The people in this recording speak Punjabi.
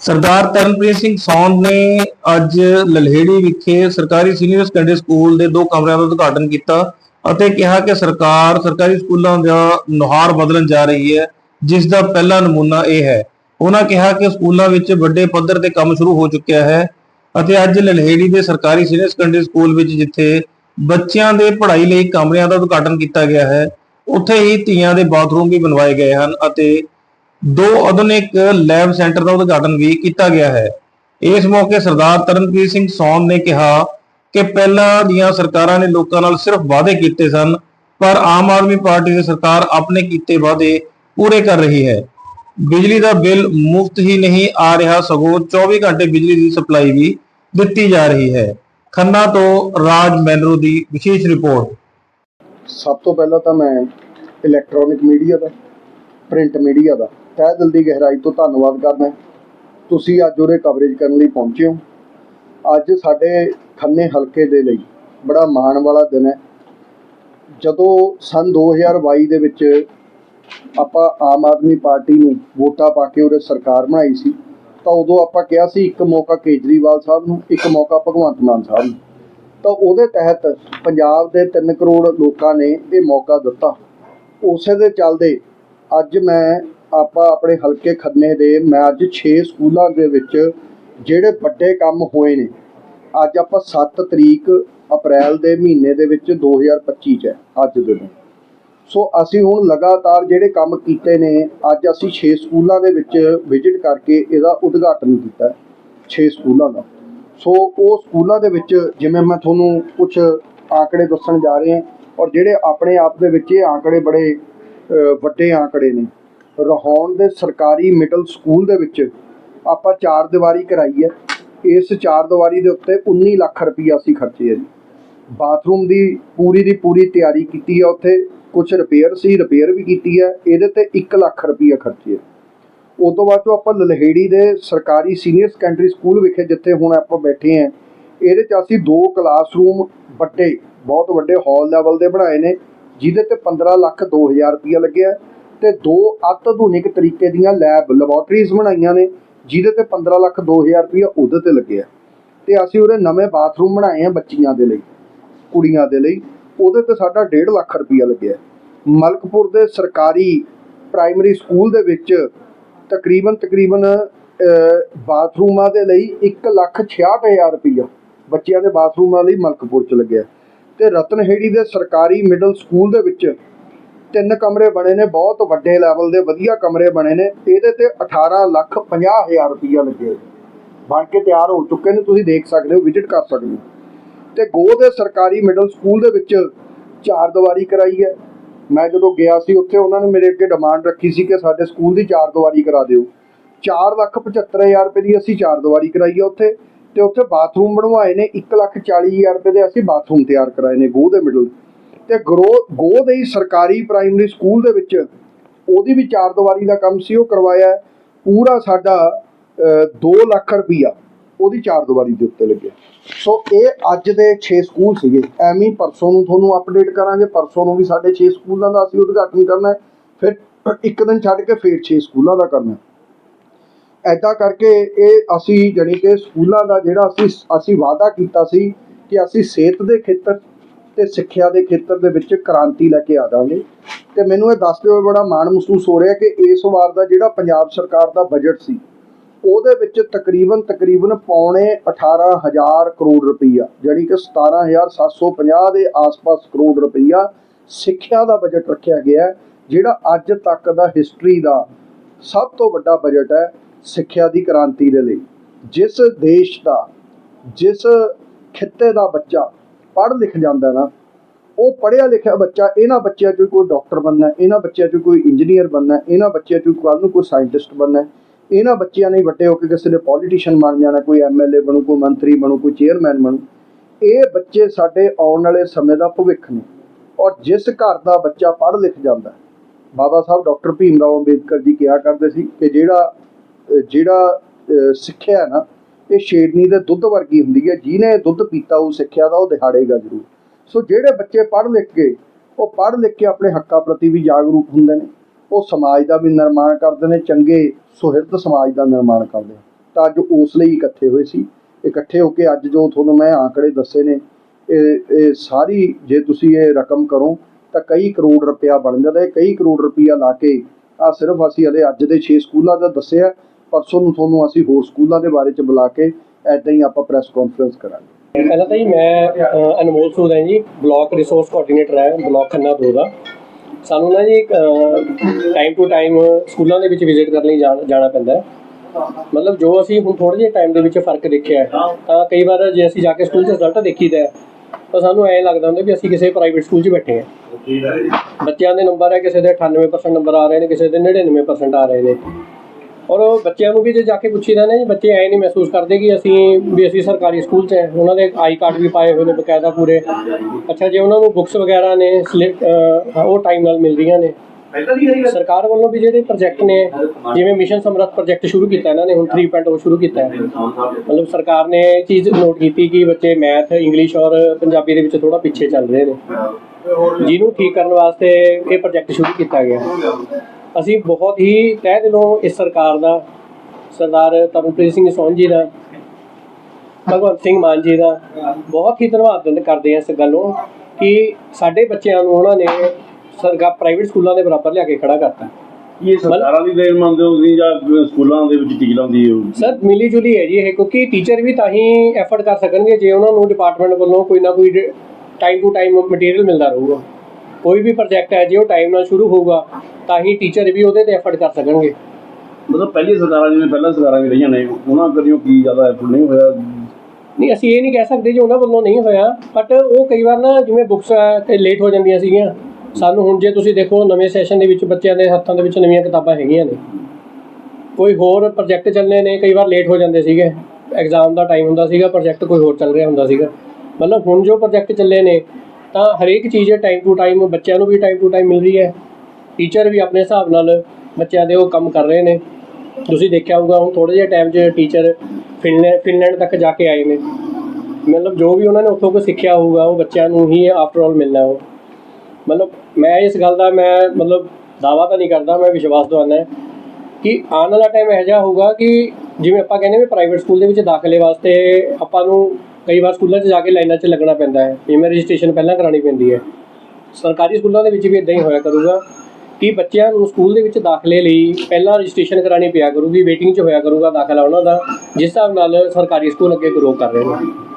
ਸਰਦਾਰ ਤਰਨਪ੍ਰੀਤ ਸਿੰਘ ਸੌਂਦ ਨੇ ਅੱਜ ਲਲਹੇੜੀ ਵਿਖੇ ਸਰਕਾਰੀ ਸੀਨੀਅਰ ਸੈਕੰਡਰੀ ਸਕੂਲ ਦੇ ਦੋ ਕਮਰਿਆਂ ਦਾ ਉਦਘਾਟਨ ਕੀਤਾ ਅਤੇ ਕਿਹਾ ਕਿ ਸਰਕਾਰ ਸਰਕਾਰੀ ਸਕੂਲਾਂ ਦਾ ਨੁਹਾਰ ਬਦਲਣ ਜਾ ਰਹੀ ਹੈ, ਜਿਸ ਦਾ ਪਹਿਲਾ ਨਮੂਨਾ ਇਹ ਹੈ। ਉਹਨਾਂ ਕਿਹਾ ਕਿ ਸਕੂਲਾਂ ਵਿੱਚ ਵੱਡੇ ਪੱਧਰ ਤੇ ਕੰਮ ਸ਼ੁਰੂ ਹੋ ਚੁੱਕਿਆ ਹੈ ਅਤੇ ਅੱਜ ਲਲਹੇੜੀ ਦੇ ਸਰਕਾਰੀ ਸੀਨੀਅਰ ਸੈਕੰਡਰੀ ਸਕੂਲ ਵਿੱਚ ਜਿੱਥੇ ਬੱਚਿਆਂ ਦੇ ਪੜ੍ਹਾਈ ਲਈ ਕਮਰਿਆਂ ਦਾ ਉਦਘਾਟਨ ਕੀਤਾ ਗਿਆ ਹੈ, ਉੱਥੇ ਹੀ ਧੀਆਂ ਦੇ ਬਾਥਰੂਮ ਵੀ ਬਣਵਾਏ ਗਏ ਹਨ ਅਤੇ ਦੋ ਆਧੁਨਿਕ ਲੈਬ ਸੈਂਟਰ ਦਾ ਉਦਘਾਟਨ ਵੀ ਕੀਤਾ ਗਿਆ ਹੈ। ਇਸ ਮੌਕੇ ਸਰਦਾਰ ਤਰਨਪ੍ਰੀਤ ਸਿੰਘ ਸੌਨ ਨੇ ਕਿਹਾ ਕਿ ਪਹਿਲਾਂ ਦੀਆਂ ਸਰਕਾਰਾਂ ਨੇ ਲੋਕਾਂ ਨਾਲ ਸਿਰਫ ਵਾਅਦੇ ਕੀਤੇ ਸਨ, ਪਰ ਆਮ ਆਦਮੀ ਪਾਰਟੀ ਦੀ ਸਰਕਾਰ ਆਪਣੇ ਕੀਤੇ ਵਾਅਦੇ ਪੂਰੇ ਕਰ ਰਹੀ ਹੈ। ਬਿਜਲੀ ਦਾ ਬਿੱਲ ਮੁਫਤ ਹੀ ਨਹੀਂ ਆ ਰਿਹਾ, ਸਗੋਂ 24 ਘੰਟੇ ਬਿਜਲੀ ਦੀ ਸਪਲਾਈ ਵੀ ਦਿੱਤੀ ਜਾ ਰਹੀ ਹੈ। ਖੰਨਾ ਤੋਂ ਰਾਜ ਮੈਨਰੂ ਦੀ ਵਿਸ਼ੇਸ਼ ਰਿਪੋਰਟ। ਸਭ ਤੋਂ ਪਹਿਲਾਂ ਤਾਂ ਮੈਂ ਇਲੈਕਟ੍ਰੋਨਿਕ ਮੀਡੀਆ ਦਾ ਪ੍ਰਿੰਟ ਮੀਡੀਆ ਦਾ ਤਹਿ ਦਿਲ ਦੀ ਗਹਿਰਾਈ ਤੋਂ ਧੰਨਵਾਦ ਕਰਦਾ ਤੁਸੀਂ ਅੱਜ ਉਰੇ ਕਵਰੇਜ ਕਰਨ ਲਈ ਪਹੁੰਚੇ ਹੋ। ਅੱਜ ਸਾਡੇ ਖੰਨੇ ਹਲਕੇ ਦੇ ਲਈ ਬੜਾ ਮਾਣ ਵਾਲਾ ਦਿਨ ਹੈ। ਜਦੋਂ ਸਨ 2022 ਦੇ ਵਿੱਚ ਆਪਾਂ ਆਮ ਆਦਮੀ ਪਾਰਟੀ ਨੂੰ ਵੋਟਾਂ ਪਾ ਕੇ ਉਰੇ ਸਰਕਾਰ ਬਣਾਈ ਸੀ, ਤਾਂ ਉਦੋਂ ਆਪਾਂ ਕਿਹਾ ਸੀ ਇੱਕ ਮੌਕਾ ਕੇਜਰੀਵਾਲ ਸਾਹਿਬ ਨੂੰ, ਇੱਕ ਮੌਕਾ ਭਗਵੰਤ ਮਾਨ ਸਾਹਿਬ ਨੂੰ। ਤਾਂ ਉਹਦੇ ਤਹਿਤ ਪੰਜਾਬ ਦੇ 3 ਕਰੋੜ ਲੋਕਾਂ ਨੇ ਇਹ ਮੌਕਾ ਦਿੱਤਾ। ਉਸੇ ਦੇ ਚੱਲਦੇ ਅੱਜ ਮੈਂ ਆਪਾਂ ਆਪਣੇ ਹਲਕੇ ਖੰਨੇ ਦੇ, ਮੈਂ ਅੱਜ 6 ਸਕੂਲਾਂ ਦੇ ਵਿੱਚ ਜਿਹੜੇ ਵੱਡੇ ਕੰਮ ਹੋਏ ਨੇ, ਅੱਜ ਆਪਾਂ 7 ਤਰੀਕ ਅਪ੍ਰੈਲ ਦੇ ਮਹੀਨੇ ਦੇ ਵਿੱਚ 2025 ਚ ਹੈ, ਅੱਜ ਦੇ ਦਿਨ। ਸੋ ਅਸੀਂ ਹੁਣ ਲਗਾਤਾਰ ਜਿਹੜੇ ਕੰਮ ਕੀਤੇ ਨੇ, ਅੱਜ ਅਸੀਂ 6 ਸਕੂਲਾਂ ਦੇ ਵਿੱਚ ਵਿਜ਼ਿਟ ਕਰਕੇ ਇਹਦਾ ਉਦਘਾਟਨ ਕੀਤਾ 6 ਸਕੂਲਾਂ ਦਾ। ਸੋ ਉਹ ਸਕੂਲਾਂ ਦੇ ਵਿੱਚ ਜਿਵੇਂ ਮੈਂ ਤੁਹਾਨੂੰ ਕੁਝ ਆંકੜੇ ਦੱਸਣ ਜਾ ਰਿਹਾ, ਔਰ ਜਿਹੜੇ ਆਪਣੇ ਆਪ ਦੇ ਵਿੱਚ ਇਹ ਆંકੜੇ ਬੜੇ ਵੱਡੇ ਆંકੜੇ ਨੇ ਰਹਾਉਣ ਦੇ ਸਰਕਾਰੀ ਮਿਡਲ ਸਕੂਲ ਦੇ ਵਿੱਚ ਆਪਾਂ ਚਾਰ ਦੀਵਾਰੀ ਕਰਾਈ ਹੈ। ਇਸ ਚਾਰ ਦੀਵਾਰੀ ਦੇ ਉੱਤੇ 19 ਲੱਖ ਰੁਪਈਆ ਅਸੀਂ ਖਰਚੇ ਹੈ ਜੀ। ਬਾਥਰੂਮ ਦੀ ਪੂਰੀ ਦੀ ਪੂਰੀ ਤਿਆਰੀ ਕੀਤੀ ਹੈ। ਉੱਥੇ ਕੁਝ ਰਿਪੇਅਰ ਸੀ ਰਿਪੇਅਰ ਵੀ ਕੀਤੀ ਹੈ। ਇਹਦੇ ਤੇ 1 ਲੱਖ ਰੁਪਈਆ ਖਰਚੇ ਆ ਉਸ ਤੋਂ ਬਾਅਦ ਚੋਂ ਆਪਾਂ ਲਲਹੇੜੀ ਦੇ ਸਰਕਾਰੀ ਸੀਨੀਅਰ ਸੈਕੰਡਰੀ ਸਕੂਲ ਵਿਖੇ ਜਿੱਥੇ ਹੁਣ ਆਪਾਂ ਬੈਠੇ ਆਂ ਇਹਦੇ ਚ ਅਸੀਂ ਦੋ ਕਲਾਸਰੂਮ ਵੱਡੇ, ਬਹੁਤ ਵੱਡੇ ਹਾਲ ਲੈਵਲ ਦੇ ਬਣਾਏ ਨੇ, ਜਿਹਦੇ ਤੇ 15 ਲੱਖ 2000 ਰੁਪਈਆ ਲੱਗਿਆ ਤੇ ਦੋ ਅਤਿਆਧੁਨਿਕ ਤਰੀਕੇ ਦੀਆਂ ਲੈਬ ਲੈਬੋਰਟਰੀਜ਼ ਬਣਾਈਆਂ ਨੇ, ਜਿਹਦੇ ਤੇ 15 ਲੱਖ 2000 ਰੁਪਈਆ ਉਹਦੇ ਤੇ ਲੱਗਿਆ। ਤੇ ਅਸੀਂ ਉਹਦੇ ਨਵੇਂ ਬਾਥਰੂਮ ਬਣਾਏ ਆ ਬੱਚੀਆਂ ਦੇ ਲਈ, ਕੁੜੀਆਂ ਦੇ ਲਈ। ਉਹਦੇ ਤੇ ਸਾਡਾ 1.5 ਲੱਖ ਰੁਪਈਆ ਲੱਗਿਆ। ਮਲਕਪੁਰ ਦੇ ਸਰਕਾਰੀ ਪ੍ਰਾਇਮਰੀ ਸਕੂਲ ਦੇ ਵਿੱਚ ਤਕਰੀਬਨ ਤਕਰੀਬਨ ਬਾਥਰੂਮਾਂ ਦੇ ਲਈ 1 ਲੱਖ 66000 ਰੁਪਈਆ ਬੱਚਿਆਂ ਦੇ ਬਾਥਰੂਮਾਂ ਲਈ ਮਲਕਪੁਰ ਚ ਲੱਗਿਆ। ਤੇ ਰਤਨਹੇੜੀ ਦੇ ਸਰਕਾਰੀ ਮਿਡਲ ਸਕੂਲ ਦੇ ਵਿੱਚ ਤਿੰਨ ਕਮਰੇ ਬਣੇ ਨੇ, ਬਹੁਤ ਵੱਡੇ ਲੈਵਲ ਦੇ, ਵਧੀਆ ਕਮਰੇ ਬਣੇ ਨੇ। ਇਹਦੇ ਤੇ 18 ਲੱਖ 50000 ਰੁਪਈਆ ਲੱਗਿਆ ਬਣ ਕੇ ਤਿਆਰ ਹੋ ਚੁੱਕੇ ਨੇ, ਤੁਸੀਂ ਦੇਖ ਸਕਦੇ ਹੋ ਵਿਜ਼ਿਟ ਕਰ ਸਕਦੇ ਹੋ। ਤੇ ਗੋ ਦੇ ਸਰਕਾਰੀ ਮਿਡਲ ਸਕੂਲ ਦੇ ਵਿੱਚ ਚਾਰ ਦੀਵਾਰੀ ਕਰਾਈ ਹੈ। ਮੈਂ ਜਦੋਂ ਗਿਆ ਸੀ ਉੱਥੇ, ਉਹਨਾਂ ਨੇ ਮੇਰੇ ਅੱਗੇ ਡਿਮਾਂਡ ਰੱਖੀ ਸੀ ਕਿ ਸਾਡੇ ਸਕੂਲ ਦੀ ਚਾਰ ਦੀਵਾਰੀ ਕਰਾ ਦਿਓ। 4 ਲੱਖ 75000 ਰੁਪਏ ਦੀ ਅਸੀਂ ਚਾਰ ਦੀਵਾਰੀ ਕਰਾਈ ਹੈ ਉੱਥੇ। ਤੇ ਉੱਥੇ ਬਾਥਰੂਮ ਬਣਵਾਏ ਨੇ 1 ਲੱਖ 40000 ਰੁਪਏ ਦੇ ਅਸੀਂ ਬਾਥਰੂਮ ਤਿਆਰ ਕਰਾਏ ਨੇ ਗੋ ਦੇ ਮਿਡਲ ਤੇ ਗਰੋ, ਗੋ ਦੇ ਸਰਕਾਰੀ ਪ੍ਰਾਇਮਰੀ ਸਕੂਲ ਦੇ ਵਿੱਚ ਉਹਦੀ ਵੀ ਚਾਰ ਦੀਵਾਰੀ ਦਾ ਕੰਮ ਸੀ, ਉਹ ਕਰਵਾਇਆ ਪੂਰਾ ਸਾਡਾ 2 ਲੱਖ ਰੁਪਈਆ ਉਹਦੀ ਚਾਰ ਦੀਵਾਰੀ ਦੇ ਉੱਤੇ ਲੱਗਿਆ। ਸੋ ਇਹ ਅੱਜ ਦੇ 6 ਸਕੂਲ ਸੀਗੇ। ਐਵੇਂ ਪਰਸੋਂ ਨੂੰ ਤੁਹਾਨੂੰ ਅਪਡੇਟ ਕਰਾਂਗੇ। ਪਰਸੋਂ ਨੂੰ ਵੀ ਸਾਡੇ 6 ਸਕੂਲਾਂ ਦਾ ਅਸੀਂ ਉਦਘਾਟਨ ਕਰਨਾ ਹੈ। ਫਿਰ ਇੱਕ ਦਿਨ ਛੱਡ ਕੇ ਫਿਰ 6 ਸਕੂਲਾਂ ਦਾ ਕਰਨਾ ਹੈ। ਐਦਾਂ ਕਰਕੇ ਇਹ ਅਸੀਂ ਜਾਣੀ ਕਿ ਸਕੂਲਾਂ ਦਾ ਜਿਹੜਾ ਅਸੀਂ ਅਸੀਂ ਵਾਅਦਾ ਕੀਤਾ ਸੀ ਕਿ ਅਸੀਂ ਸਿਹਤ ਦੇ ਖੇਤਰ ਤੇ ਸਿੱਖਿਆ ਦੇ ਖੇਤਰ ਦੇ ਵਿੱਚ ਕ੍ਰਾਂਤੀ ਲੈ ਕੇ ਆ ਜਾਵਾਂਗੇ ਤੇ ਮੈਨੂੰ ਇਹ ਦੱਸਦੇ ਹੋਏ ਬੜਾ ਮਾਣ ਮਹਿਸੂਸ ਹੋ ਰਿਹਾ ਕਿ ਇਸ ਵਾਰ ਦਾ ਜਿਹੜਾ ਪੰਜਾਬ ਸਰਕਾਰ ਦਾ ਬਜਟ ਸੀ, ਉਹਦੇ ਵਿੱਚ ਤਕਰੀਬਨ ਤਕਰੀਬਨ ਪੌਣੇ 18000 ਕਰੋੜ ਰੁਪਈਆ, ਜਾਣੀ ਕਿ 17750 ਦੇ ਆਸ-ਪਾਸ ਕਰੋੜ ਰੁਪਈਆ ਸਿੱਖਿਆ ਦਾ ਬਜਟ ਰੱਖਿਆ ਗਿਆ ਜਿਹੜਾ ਅੱਜ ਤੱਕ ਦਾ ਹਿਸਟਰੀ ਦਾ ਸਭ ਤੋਂ ਵੱਡਾ ਬਜਟ ਹੈ ਸਿੱਖਿਆ ਦੀ ਕ੍ਰਾਂਤੀ ਦੇ ਲਈ। ਜਿਸ ਦੇਸ਼ ਦਾ, ਜਿਸ ਖਿੱਤੇ ਦਾ ਬੱਚਾ ਪੜ੍ਹ ਲਿਖ ਜਾਂਦਾ ਨਾ, ਉਹ ਪੜ੍ਹਿਆ ਲਿਖਿਆ ਬੱਚਾ ਇਹਨਾਂ ਬੱਚਿਆਂ 'ਚੋਂ ਕੋਈ ਡਾਕਟਰ ਬਣਨਾ, ਇਹਨਾਂ ਬੱਚਿਆਂ 'ਚੋਂ ਕੋਈ ਇੰਜੀਨੀਅਰ ਬਣਨਾ, ਇਹਨਾਂ ਬੱਚਿਆਂ 'ਚੋਂ ਕੱਲ੍ਹ ਨੂੰ ਕੋਈ ਸਾਇੰਟਿਸਟ ਬਣਨਾ, ਇਹਨਾਂ ਬੱਚਿਆਂ ਨੇ ਵੱਡੇ ਹੋ ਕੇ ਕਿਸੇ ਨੇ ਪੋਲੀਟੀਸ਼ੀਅਨ ਬਣ ਜਾਣਾ, ਕੋਈ ਐਮਐਲਏ ਬਣੂ, ਕੋਈ ਮੰਤਰੀ ਬਣੂ, ਕੋਈ ਚੇਅਰਮੈਨ ਬਣੂ, ਇਹ ਬੱਚੇ ਸਾਡੇ ਆਉਣ ਵਾਲੇ ਸਮੇਂ ਦਾ ਭਵਿੱਖ ਨੇ। ਔਰ ਜਿਸ ਘਰ ਦਾ ਬੱਚਾ ਪੜ੍ਹ ਲਿਖ ਜਾਂਦਾ, ਬਾਬਾ ਸਾਹਿਬ ਡਾਕਟਰ ਭੀਮ ਰਾਓ ਅੰਬੇਦਕਰ ਜੀ ਕਿਹਾ ਕਰਦੇ ਸੀ ਕਿ ਜਿਹੜਾ ਜਿਹੜਾ ਸਿੱਖਿਆ ਨਾ ਇਹ ਸ਼ੇਰਨੀ ਦੇ ਦੁੱਧ ਵਰਗੀ ਹੁੰਦੀ ਹੈ, ਜਿਹਨੇ ਦੁੱਧ ਪੀਤਾ, ਉਹ ਸਿੱਖਿਆ ਦਾ, ਉਹ ਦਿਹਾੜੇਗਾ ਜ਼ਰੂਰ। ਸੋ ਜਿਹੜੇ ਬੱਚੇ ਪੜ੍ਹ ਲਿਖ ਕੇ, ਉਹ ਪੜ੍ਹ ਲਿਖ ਕੇ ਆਪਣੇ ਹੱਕਾਂ ਪ੍ਰਤੀ ਵੀ ਜਾਗਰੂਕ ਹੁੰਦੇ ਨੇ, ਉਹ ਸਮਾਜ ਦਾ ਵੀ ਨਿਰਮਾਣ ਕਰਦੇ ਨੇ, ਚੰਗੇ ਸੁਹਿਰਦ ਸਮਾਜ ਦਾ ਨਿਰਮਾਣ ਕਰਦੇ ਆ ਤਾਂ ਅੱਜ ਉਸ ਲਈ ਇਕੱਠੇ ਹੋਏ ਸੀ। ਇਕੱਠੇ ਹੋ ਕੇ ਅੱਜ ਜੋ ਤੁਹਾਨੂੰ ਮੈਂ ਆંકੜੇ ਦੱਸੇ ਨੇ, ਇਹ ਇਹ ਸਾਰੀ ਜੇ ਤੁਸੀਂ ਇਹ ਰਕਮ ਕਰੋ, ਤਾਂ ਕਈ ਕਰੋੜ ਰੁਪਇਆ ਬਣ ਜਾਂਦਾ। ਹੈ ਕਈ ਕਰੋੜ ਰੁਪਇਆ ਲਾ ਕੇ ਆ ਸਿਰਫ ਅਸੀਂ ਹਲੇ ਅੱਜ ਦੇ 6 ਸਕੂਲਾਂ ਦਾ ਦੱਸਿਆ। ਪਰਸੋਂ ਨੂੰ ਤੁਹਾਨੂੰ ਅਸੀਂ ਹੋਰ ਸਕੂਲਾਂ ਦੇ ਬਾਰੇ ਚ ਬੁਲਾ ਕੇ ਐਦਾਂ ਹੀ ਆਪਾਂ ਪ੍ਰੈਸ ਕਾਨਫਰੰਸ ਕਰਾਂਗੇ। ਪਹਿਲਾਂ ਤਾਂ ਜੀ ਮੈਂ ਅਨਮੋਲ ਸੂਦ ਹਾਂ ਜੀ ਬਲਾਕ ਰਿਸੋਰਸ ਕੋਆਰਡੀਨੇਟਰ ਹੈ ਬਲਾਕ ਖੰਨਾ ਦੋ ਦਾ। ਸਾਨੂੰ ਨਾ ਜੀ ਟਾਈਮ ਟੂ ਟਾਈਮ ਸਕੂਲਾਂ ਦੇ ਵਿੱਚ ਵਿਜ਼ਿਟ ਕਰਨ ਲਈ ਜਾਣਾ ਪੈਂਦਾ ਹੈ। ਮਤਲਬ ਜੋ ਅਸੀਂ ਹੁਣ ਥੋੜੇ ਜਿਹੇ ਟਾਈਮ ਦੇ ਵਿੱਚ ਫ਼ਰਕ ਦੇਖਿਆ ਹੈ ਤਾਂ ਕਈ ਵਾਰ ਜੇ ਅਸੀਂ ਜਾ ਕੇ ਸਕੂਲ 'ਚ ਰਿਜ਼ਲਟ ਦੇਖੀਦਾ ਹੈ, ਤਾਂ ਸਾਨੂੰ ਐਂ ਲੱਗਦਾ ਹੁੰਦਾ ਵੀ ਅਸੀਂ ਕਿਸੇ ਪ੍ਰਾਈਵੇਟ ਸਕੂਲ 'ਚ ਬੈਠੇ ਹਾਂ। ਬੱਚਿਆਂ ਦੇ ਨੰਬਰ ਹੈ ਕਿਸੇ ਦੇ 98% ਨੰਬਰ ਆ ਰਹੇ ਨੇ ਕਿਸੇ ਦੇ 99% ਆ ਰਹੇ ਨੇ। ਔਰ ਉਹ ਬੱਚਿਆਂ ਨੂੰ ਵੀ ਜੇ ਜਾ ਕੇ ਪੁੱਛੀਦਾ ਨਾ ਜੀ ਬੱਚੇ ਐ ਨਹੀਂ ਮਹਿਸੂਸ ਕਰਦੇ ਕਿ ਅਸੀਂ ਵੀ ਅਸੀਂ ਸਰਕਾਰੀ ਸਕੂਲ 'ਚ ਹੈ ਉਹਨਾਂ ਦੇ ਆਈ ਕਾਰਡ ਵੀ ਪਾਏ ਹੋਏ ਨੇ ਬਕਾਇਦਾ ਪੂਰੇ। ਅੱਛਾ ਜੇ ਉਹਨਾਂ ਨੂੰ ਬੁੱਕਸ ਵਗੈਰਾ ਨੇ ਉਹ ਟਾਈਮ ਨਾਲ ਮਿਲਦੀਆਂ ਨੇ। ਸਰਕਾਰ ਵੱਲੋਂ ਵੀ ਜਿਹੜੇ ਪ੍ਰੋਜੈਕਟ ਨੇ ਜਿਵੇਂ ਮਿਸ਼ਨ ਸਮਰੱਥ ਪ੍ਰੋਜੈਕਟ ਸ਼ੁਰੂ ਕੀਤਾ ਇਹਨਾਂ ਨੇ ਹੁਣ 3.0 ਸ਼ੁਰੂ ਕੀਤਾ ਹੈ। ਮਤਲਬ ਸਰਕਾਰ ਨੇ ਇਹ ਚੀਜ਼ ਨੋਟ ਕੀਤੀ ਕਿ ਬੱਚੇ ਮੈਥ ਇੰਗਲਿਸ਼ ਔਰ ਪੰਜਾਬੀ ਦੇ ਵਿੱਚ ਥੋੜਾ ਪਿੱਛੇ ਚੱਲ ਰਹੇ ਨੇ। ਜਿਹਨੂੰ ਠੀਕ ਕਰਨ ਵਾਸਤੇ ਇਹ ਪ੍ਰੋਜੈਕਟ ਸ਼ੁਰੂ ਕੀਤਾ ਗਿਆ। ਅਸੀਂ ਬਹੁਤ ਹੀ ਤਹਿ ਦਿਲੋਂ ਇਸ ਸਰਕਾਰ ਦਾ ਸਰਦਾਰ ਤਰਨਪ੍ਰੀਤ ਸਿੰਘ ਸੋਹਣ ਜੀ ਦਾ ਭਗਵੰਤ ਸਿੰਘ ਮਾਨ ਜੀ ਦਾ ਬਹੁਤ ਹੀ ਧੰਨਵਾਦ ਕਰਦੇ ਹਾਂ ਇਸ ਗੱਲੋਂ ਕਿ ਸਾਡੇ ਬੱਚਿਆਂ ਨੂੰ ਉਹਨਾਂ ਨੇ ਸਰਕਾਰ ਪ੍ਰਾਈਵੇਟ ਸਕੂਲਾਂ ਦੇ ਬਰਾਬਰ ਲਿਆ ਕੇ ਖੜਾ ਕਰਤਾ। ਇਹ ਸਰਕਾਰਾਂ ਦੀ ਦੇਣ ਮੰਨਦੇ ਹੋ ਤੁਸੀਂ ਜਾਂ ਸਕੂਲਾਂ ਦੇ ਵਿੱਚ ਟੀਚਰਾਂ ਦੀ ਸਰ ਮਿਲੀ ਜੁਲੀ ਹੈ ਜੀ ਇਹ ਕਿਉਂਕਿ ਟੀਚਰ ਵੀ ਤਾਂ ਹੀ ਐਫਰਟ ਕਰ ਸਕਣਗੇ ਜੇ ਉਹਨਾਂ ਨੂੰ ਡਿਪਾਰਟਮੈਂਟ ਵੱਲੋਂ ਕੋਈ ਨਾ ਕੋਈ ਟਾਈਮ ਟੂ ਟਾਈਮ ਮਟੀਰੀਅਲ ਮਿਲਦਾ ਰਹੂਗਾ। ਕੋਈ ਵੀ ਪ੍ਰੋਜੈਕਟ ਹੈ ਜੇ ਉਹ ਟਾਈਮ ਨਾਲ ਸ਼ੁਰੂ ਹੋਊਗਾ ਤਾਂ ਹੀ ਟੀਚਰ ਵੀ ਉਹਦੇ ਤੇ ਐਫਰਟ ਕਰ ਸਕਣਗੇ। ਮਤਲਬ ਪਹਿਲੀ ਸਰਕਾਰਾਂ ਜਿਵੇਂ ਪਹਿਲਾਂ ਸਰਕਾਰਾਂ ਵੀ ਰਹੀਆਂ ਨੇ ਉਹਨਾਂ ਕਰਿਓ ਕੀ ਜ਼ਿਆਦਾ ਐਫਰਟ ਨਹੀਂ ਹੋਇਆ? ਨਹੀਂ ਅਸੀਂ ਇਹ ਨਹੀਂ ਕਹਿ ਸਕਦੇ ਜੀ ਉਹਨਾਂ ਵੱਲੋਂ ਨਹੀਂ ਹੋਇਆ ਬਟ ਉਹ ਕਈ ਵਾਰ ਨਾ ਜਿਵੇਂ ਬੁੱਕਸ ਤੇ ਲੇਟ ਹੋ ਜਾਂਦੀਆਂ ਸੀਗੀਆਂ। ਸਾਨੂੰ ਹੁਣ ਜੇ ਤੁਸੀਂ ਦੇਖੋ ਨਵੇਂ ਸੈਸ਼ਨ ਦੇ ਵਿੱਚ ਬੱਚਿਆਂ ਦੇ ਹੱਥਾਂ ਦੇ ਵਿੱਚ ਨਵੀਆਂ ਕਿਤਾਬਾਂ ਹੈਗੀਆਂ ਨੇ। ਕੋਈ ਹੋਰ ਪ੍ਰੋਜੈਕਟ ਚੱਲਣੇ ਨੇ ਕਈ ਵਾਰ ਲੇਟ ਹੋ ਜਾਂਦੇ ਸੀਗੇ। ਐਗਜ਼ਾਮ ਦਾ ਟਾਈਮ ਹੁੰਦਾ ਸੀਗਾ ਪ੍ਰੋਜੈਕਟ ਕੋਈ ਹੋਰ ਚੱਲ ਰਿਹਾ ਹੁੰਦਾ ਸੀਗਾ। ਮਤਲਬ ਹੁਣ ਜੋ ਪ੍ਰੋਜੈਕਟ ਚੱਲੇ ਨੇ ਤਾਂ ਹਰੇਕ ਚੀਜ਼ ਟਾਈਮ ਟੂ ਟਾਈਮ ਬੱਚਿਆਂ ਨੂੰ ਵੀ ਟਾਈਮ ਟੂ ਟਾਈਮ ਮਿਲ ਰਹੀ ਹੈ। ਟੀਚਰ ਵੀ ਆਪਣੇ ਹਿਸਾਬ ਨਾਲ ਬੱਚਿਆਂ ਦੇ ਉਹ ਕੰਮ ਕਰ ਰਹੇ ਨੇ। ਤੁਸੀਂ ਦੇਖਿਆ ਹੋਊਗਾ, ਹੁਣ ਥੋੜੇ ਜਿਹੇ ਟਾਈਮ 'ਚ ਟੀਚਰ ਫਿਨਲੈਂਡ ਫਿਨਲੈਂਡ ਤੱਕ ਜਾ ਕੇ ਆਏ ਨੇ। ਮਤਲਬ ਜੋ ਵੀ ਉਹਨਾਂ ਨੇ ਉੱਥੋਂ ਕੁਝ ਸਿੱਖਿਆ ਹੋਊਗਾ, ਉਹ ਬੱਚਿਆਂ ਨੂੰ ਹੀ ਆਫਟਰ ਆਲ ਮਿਲਣਾ ਉਹ। ਮਤਲਬ ਮੈਂ ਇਸ ਗੱਲ ਦਾ, ਮੈਂ ਮਤਲਬ ਦਾਵਾ ਤਾਂ ਨਹੀਂ ਕਰਦਾ, ਮੈਂ ਵਿਸ਼ਵਾਸ ਦਵਾਨਾ ਕਿ ਆਉਣ ਵਾਲਾ ਟਾਈਮ ਇਹੋ ਜਿਹਾ ਹੋਊਗਾ ਕਿ ਜਿਵੇਂ ਆਪਾਂ ਕਹਿੰਦੇ ਵੀ ਪ੍ਰਾਈਵੇਟ ਸਕੂਲ ਦੇ ਵਿੱਚ ਦਾਖਲੇ ਵਾਸਤੇ ਆਪਾਂ ਨੂੰ ਕਈ ਵਾਰ ਸਕੂਲਾਂ 'ਚ ਜਾ ਕੇ ਲਾਈਨਾਂ 'ਚ ਲੱਗਣਾ ਪੈਂਦਾ ਹੈ। ਜਿਵੇਂ ਰਜਿਸਟ੍ਰੇਸ਼ਨ ਪਹਿਲਾਂ ਕਰਾਉਣੀ ਪੈਂਦੀ ਹੈ। ਸਰਕਾਰੀ ਸਕੂਲਾਂ ਦੇ ਵਿੱਚ ਵੀ ਇਦਾਂ ਹੀ ਹੋਇਆ ਕਰੂਗਾ ਕਿ ਬੱਚਿਆਂ ਨੂੰ ਸਕੂਲ ਦੇ ਵਿੱਚ ਦਾਖਲੇ ਲਈ ਪਹਿਲਾਂ ਰਜਿਸਟ੍ਰੇਸ਼ਨ ਕਰਾਉਣੀ ਪਿਆ ਕਰੂਗੀ, ਵੇਟਿੰਗ 'ਚ ਹੋਇਆ ਕਰੂਗਾ ਦਾਖਲਾ ਉਹਨਾਂ ਦਾ, ਜਿਸ ਹਿਸਾਬ ਨਾਲ ਸਰਕਾਰੀ ਸਕੂਲ ਅੱਗੇ ਗਰੋ ਕਰ ਰਹੇ ਨੇ।